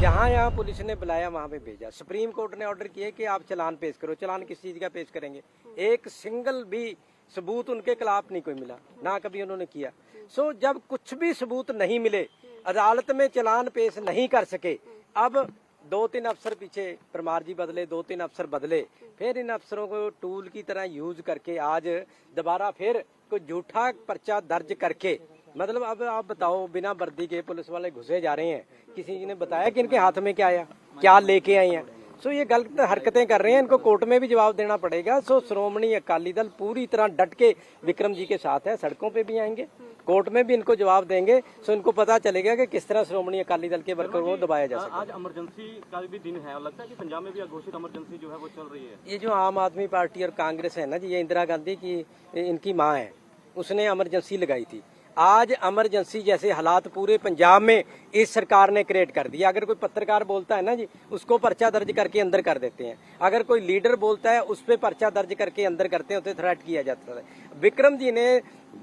जहाँ यहाँ पुलिस ने बुलाया, वहाँ पे भेजा। सुप्रीम कोर्ट ने ऑर्डर किया कि आप चलान पेश करो। चलान किस चीज़ का पेश करेंगे? एक सिंगल भी सबूत उनके खिलाफ नहीं कोई मिला, ना कभी उन्होंने किया। सो जब कुछ भी सबूत नहीं मिले, अदालत में चलान पेश नहीं कर सके, अब दो तीन अफसर पीछे, परमार जी बदले दो तीन अफसर बदले, फिर इन अफसरों को टूल की तरह यूज़ करके आज दोबारा फिर कोई झूठा पर्चा दर्ज करके मतलब अब आप बताओ बिना वर्दी के पुलिस वाले घुसे जा रहे हैं। किसी ने बताया कि इनके हाथ में क्या आया क्या लेके आए हैं? सो ये गलत हरकतें कर रहे हैं। इनको कोर्ट में भी जवाब देना पड़ेगा। सो श्रोमणी अकाली दल पूरी तरह डट के विक्रम जी के साथ है। सड़कों पे भी आएँगे। कोर्ट में भी इनको जवाब देंगे। सो इनको पता चलेगा कि किस तरह श्रोमणी अकाली दल के वर्कर को दबाया जा सकता है आज इमरजेंसी का भी दिन है और लगता है कि पंजाब में भी अघोषित इमरजेंसी जो है वो चल रही है। ये जो आम आदमी पार्टी और कांग्रेस है ना जी ये इंदिरा गांधी की इनकी माँ है। उसने इमरजेंसी लगाई थी। आज एमरजेंसी जैसे हालात पूरे पंजाब में इस सरकार ने क्रिएट कर दिया अगर कोई पत्रकार बोलता है ना जी, उसको पर्चा दर्ज करके अंदर कर देते हैं। अगर कोई लीडर बोलता है, उस पर पर्चा दर्ज करके अंदर करते हैं, उसे थ्रेट किया जाता है। विक्रम जी ने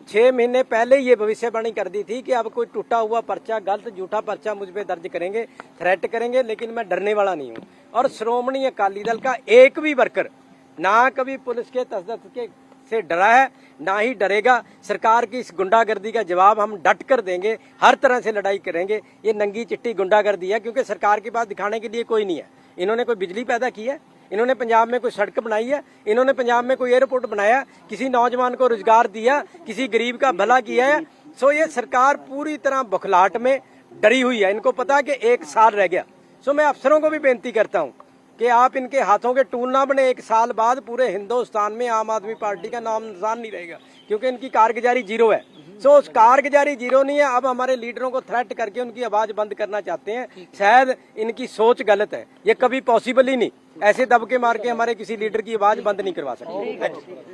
छह महीने पहले ये भविष्यवाणी कर दी थी कि अब कोई टूटा हुआ पर्चा, गलत झूठा पर्चा मुझ पर दर्ज करेंगे थ्रेट करेंगे, लेकिन मैं डरने वाला नहीं हूँ। और श्रोमणी अकाली दल का एक भी वर्कर ना कभी पुलिस के तसदत के से डरा है, ना ही डरेगा। सरकार की इस गुंडागर्दी का जवाब हम डट कर देंगे, हर तरह से लड़ाई करेंगे। ये नंगी चिट्टी गुंडागर्दी है, क्योंकि सरकार के पास दिखाने के लिए कोई नहीं है। इन्होंने कोई बिजली पैदा की है? इन्होंने पंजाब में कोई सड़क बनाई है? इन्होंने पंजाब में कोई एयरपोर्ट बनाया? किसी नौजवान को रोज़गार दिया? किसी गरीब का भला किया है? सो ये सरकार पूरी तरह बुखलाहट में डरी हुई है। इनको पता कि एक साल रह गया। सो मैं अफसरों को भी बेनती करता हूँ कि आप इनके हाथों के टूल ना बने एक साल बाद पूरे हिंदुस्तान में आम आदमी पार्टी का नाम निशान नहीं रहेगा क्योंकि इनकी कारगुजारी जीरो है सो उस कारगुजारी जीरो नहीं है अब हमारे लीडरों को थ्रेट करके उनकी आवाज बंद करना चाहते हैं शायद इनकी सोच गलत है ये कभी पॉसिबल ही नहीं ऐसे दबके मार के हमारे किसी लीडर की आवाज बंद नहीं करवा सकते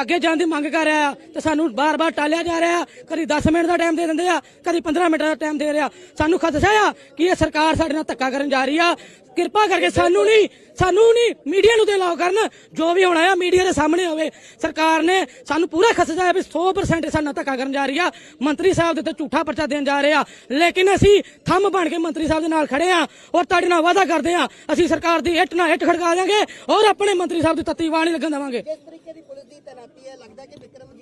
ਅੱਗੇ ਜਾਣ ਦੀ ਮੰਗ ਕਰ ਰਿਹਾ ਤੇ ਸਾਨੂੰ ਬਾਰ-ਬਾਰ ਟਾਲਿਆ ਜਾ ਰਿਹਾ ਕਦੀ 10 ਮਿੰਟ ਦਾ ਟਾਈਮ ਦੇ ਦਿੰਦੇ ਆ ਕਦੀ 15 ਮਿੰਟ ਦਾ ਟਾਈਮ ਦੇ ਰਿਹਾ ਸਾਨੂੰ ਖਦਸ਼ਾ ਆ ਕਿ ਇਹ ਸਰਕਾਰ ਸਾਡੇ ਨਾਲ ਧੱਕਾ ਕਰਨ ਜਾ ਰਹੀ ਆ ਕਿਰਪਾ ਕਰਕੇ ਸਾਨੂੰ ਨਹੀਂ ਸਾਨੂੰ ਨਹੀਂ ਮੀਡੀਆ ਨੂੰ ਤੇ ਅਲਾਉ ਕਰਨ। ਜੋ ਵੀ ਹੋਣਾ ਆ, ਮੀਡੀਆ ਦੇ ਸਾਹਮਣੇ ਹੋਵੇ ਸਰਕਾਰ ਨੇ ਸਾਨੂੰ ਪੂਰਾ ਖਦਸ਼ਾ ਹੈ ਵੀ 100% ਸਾਡੇ ਧੱਕਾ ਕਰਨ ਜਾ ਰਹੀ ਆ। ਮੰਤਰੀ ਸਾਹਿਬ ਦੇ ਤੇ ਝੂਠਾ ਪਰਚਾ ਦੇਣ ਜਾ ਰਹੇ ਆ। ਲੇਕਿਨ ਅਸੀਂ ਥੰਮ ਬਣ ਕੇ ਮੰਤਰੀ ਸਾਹਿਬ ਦੇ ਨਾਲ ਖੜੇ ਆ ਔਰ ਤੁਹਾਡੇ ਨਾਲ ਵਾਅਦਾ ਕਰਦੇ ਆ। ਅਸੀਂ ਸਰਕਾਰ ਦੀ ਇੱਟ ਨਾਲ ਇੱਟ ਖੜਕਾ ਦਿਆਂਗੇ ਔਰ ਆਪਣੇ ਮੰਤਰੀ ਸਾਹਿਬ ਦੀ ਤੱਤੀ ਵਾਹ ਨਹੀਂ ਲੱਗਣ ਦੇਵਾਂਗੇ। ਕਿਸ ਤਰੀਕੇ ਦੀ ਪੁਲਿਸ ਦੀ ਤੈਨਾਤੀ ਹੈ, ਲੱਗਦਾ ਕਿ ਵਿਕਰਮ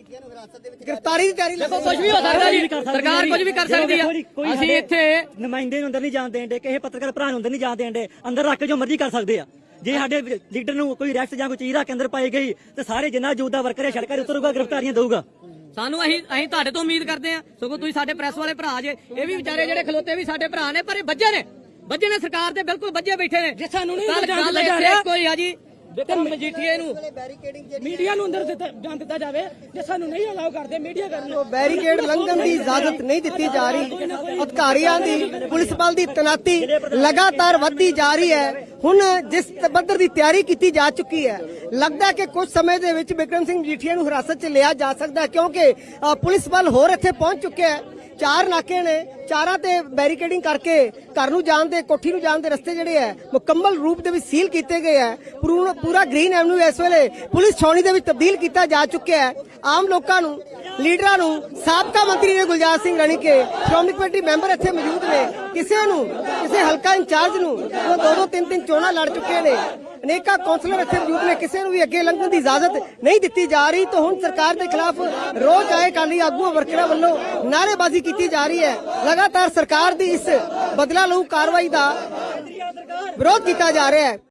ਗ੍ਰਿਫਤਾਰੀ ਦੀ ਤਿਆਰੀ ਦੇਖੋ ਕੁਝ ਵੀ ਹੋ। ਸਕਦਾ ਜੀ। ਸਰਕਾਰ ਕੁਝ ਵੀ ਕਰ ਸਕਦੀ ਆ। ਅਸੀਂ ਇੱਥੇ ਨੁਮਾਇੰਦੇ ਨੂੰ ਅੰਦਰ ਨਹੀਂ ਜਾਣ ਦੇਣ ਦੇ ਕਿਸੇ ਪੱਤਰਕਾਰ ਭਰਾ ਨੂੰ ਅੰਦਰ ਨਹੀਂ ਜਾਣ ਦੇਣ ਦੇ ਅੰਦਰ ਰੱਖ ਕੇ ਜੋ ਮਰਜ਼ੀ ਕਰ ਸਕਦੇ ਆ। ਜੇ ਸਾਡੇ ਲੀਡਰ ਨੂੰ ਕੋਈ ਰੈਸਟ ਜਾਂ ਕੋਈ ਚੀਜ਼ ਰੱਖ ਕੇ ਅੰਦਰ ਪਾਈ ਗਈ ਤੇ ਸਾਰੇ ਜਿੰਨਾ ਜੂਦ ਦਾ ਵਰਕਰ ਹੈ ਸੜਕਾਂ ਉਤਰੂਗਾ ਗ੍ਰਿਫਤਾਰੀਆਂ ਦਊਗਾ। ਸਾਨੂੰ ਅਸੀਂ ਅਸੀਂ ਤੁਹਾਡੇ ਤੋਂ ਉਮੀਦ ਕਰਦੇ ਆ। ਸਗੋਂ ਤੁਸੀਂ ਸਾਡੇ ਪ੍ਰੈਸ ਵਾਲੇ ਭਰਾ ਜੇ। ਇਹ ਵੀ ਵਿਚਾਰੇ ਜਿਹੜੇ ਖਲੋਤੇ ਵੀ ਸਾਡੇ ਭਰਾ ਨੇ ਪਰ ਇਹ ਬੱਜੇ ਨੇ। ਬੱਜੇ ਨੇ ਸਰਕਾਰ ਦੇ ਬਿਲਕੁਲ ਬੱਜੇ ਬੈਠੇ ਨੇ। ਜੇ ਸਾਨੂੰ ਨਹੀਂ ਕੋਈ ਆ ਜੀ। ਵਿਕਰਮ ਮਜੀਠੀਏ ਨੂੰ ਮੀਡੀਆ ਨੂੰ ਅੰਦਰ ਦਿੱਤਾ ਜਾਣ ਦਿੱਤਾ ਜਾਵੇ ਜੇ ਸਾਨੂੰ ਨਹੀਂ ਅਲਾਉ ਕਰਦੇ ਮੀਡੀਆ ਕਰਨ ਬੈਰੀਕੇਡ ਲੰਘਣ ਦੀ ਇਜਾਜ਼ਤ ਨਹੀਂ ਦਿੱਤੀ ਜਾ ਰਹੀ। ਅਧਿਕਾਰੀਆਂ ਦੀ ਪੁਲਿਸ ਬਲ ਦੀ ਤੈਨਾਤੀ ਲਗਾਤਾਰ ਵੱਧਦੀ ਜਾ ਰਹੀ ਹੈ। ਹੁਣ ਜਿਸ ਪੱਧਰ ਦੀ ਤਿਆਰੀ ਕੀਤੀ ਜਾ ਚੁੱਕੀ ਹੈ ਲੱਗਦਾ ਕਿ ਕੁਝ ਸਮੇਂ ਦੇ ਵਿੱਚ ਵਿਕਰਮ ਸਿੰਘ ਮਜੀਠੀਆ ਨੂੰ ਹਿਰਾਸਤ 'ਚ ਲਿਆ ਜਾ ਸਕਦਾ ਕਿਉਂਕਿ ਪੁਲਿਸ ਬਲ ਹੋਰ ਇੱਥੇ ਪਹੁੰਚ ਚੁੱਕਿਆ ਹੈ। ਚਾਰ ਨਾਕੇ ਨੇ, ਚਾਰਾਂ ਤੇ ਬੈਰੀਕੇਡਿੰਗ ਕਰਕੇ ਘਰ ਨੂੰ ਜਾਣ ਦੇ, ਕੋਠੀ ਨੂੰ ਜਾਣ ਦੇ ਰਸਤੇ ਜਿਹੜੇ ਹੈ, ਮੁਕੰਮਲ ਰੂਪ ਦੇ ਵਿੱਚ ਸੀਲ ਕੀਤੇ ਗਏ ਹੈ। ਪੂਰਾ ਗ੍ਰੀਨ ਐਵਨਿਊ ਇਸ ਵੇਲੇ ਪੁਲਿਸ ਛਾਉਣੀ ਦੇ ਵਿੱਚ ਤਬਦੀਲ ਕੀਤਾ ਜਾ ਚੁੱਕਿਆ ਹੈ। ਆਮ ਲੋਕਾਂ ਨੂੰ, ਲੀਡਰਾਂ ਨੂੰ, ਸਾਬਕਾ ਮੰਤਰੀ ਨੇ ਗੁਲਜ਼ਾਰ ਸਿੰਘ ਰਣੀਕੇ ਸ਼੍ਰੋਮਣੀ ਕਮੇਟੀ ਮੈਂਬਰ ਇੱਥੇ ਮੌਜੂਦ ਨੇ। ਕਿਸੇ ਨੂੰ, ਕਿਸੇ ਹਲਕਾ ਇੰਚਾਰਜ ਨੂੰ, ਉਹ ਦੋ ਦੋ ਤਿੰਨ ਤਿੰਨ ਚੋਣਾਂ ਲੜ ਚੁੱਕੇ ਨੇ। ਅਨੇਕਾਂ ਕੌਂਸਲਰ ਇੱਥੇ ਮੌਜੂਦ ਨੇ, ਕਿਸੇ ਨੂੰ ਵੀ ਅੱਗੇ ਲੰਘਣ ਦੀ ਇਜਾਜ਼ਤ ਨਹੀਂ ਦਿੱਤੀ ਜਾ ਰਹੀ। ਤਾਂ ਹੁਣ ਸਰਕਾਰ ਦੇ ਖਿਲਾਫ ਰੋਜ਼ ਆਏ ਕਾਲੀ ਆਗੂ ਵਰਕਰਾਂ ਵੱਲੋਂ ਨਾਅਰੇਬਾਜ਼ੀ ਕੀਤੀ ਜਾ ਰਹੀ ਹੈ। ਲਗਾਤਾਰ ਸਰਕਾਰ ਦੀ ਇਸ ਬਦਲਾ ਲਊ ਕਾਰਵਾਈ ਦਾ ਵਿਰੋਧ ਕੀਤਾ ਜਾ ਰਿਹਾ ਹੈ।